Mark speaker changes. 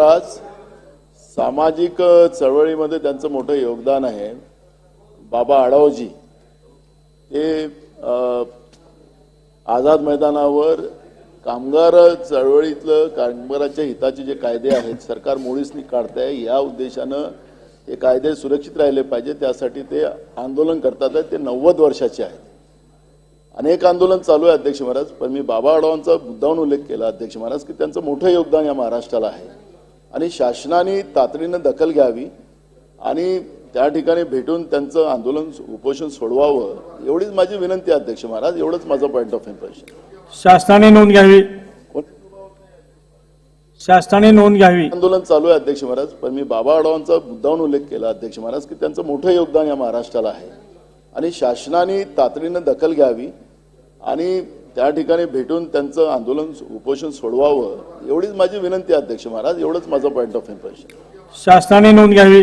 Speaker 1: महाराज सामाजिक चळवळीमध्ये त्यांचं मोठं योगदान आहे. बाबा आढावजी ते आझाद मैदानावर कामगार चळवळीतलं कामगाराच्या हिताचे जे कायदे आहेत सरकार मुळीसनी काढतंय या उद्देशानं हे कायदे सुरक्षित राहिले पाहिजे त्यासाठी ते आंदोलन करतात ते नव्वद वर्षाचे आहेत. अनेक आंदोलन चालू आहे अध्यक्ष महाराज पण मी बाबा आढावांचा मुद्दाहून उल्लेख केला अध्यक्ष महाराज की त्यांचं मोठं योगदान या महाराष्ट्राला आहे. आणि शासनाने तातडीनं दखल घ्यावी आणि त्या ठिकाणी भेटून त्यांचं आंदोलन उपोषण सोडवावं एवढीच माझी विनंती आहे अध्यक्ष महाराज. एवढंच माझं पॉईंट ऑफ इम्प्रेशन
Speaker 2: शासनाने नोंद घ्यावी. शासनाने नोंद घ्यावी.
Speaker 1: आंदोलन चालू आहे अध्यक्ष महाराज. पण मी बाबा आढावांचा मुद्दाहून उल्लेख केला अध्यक्ष महाराज की त्यांचं मोठं योगदान या महाराष्ट्राला आहे. आणि शासनाने तातडीनं दखल घ्यावी आणि त्या ठिकाणी भेटून त्यांचं आंदोलन उपोषण सोडवावं एवढीच माझी विनंती अध्यक्ष महाराज एवढंच माझं पॉईंट ऑफ इम्प्रेशन
Speaker 2: शासनाने नोंद घ्यावी.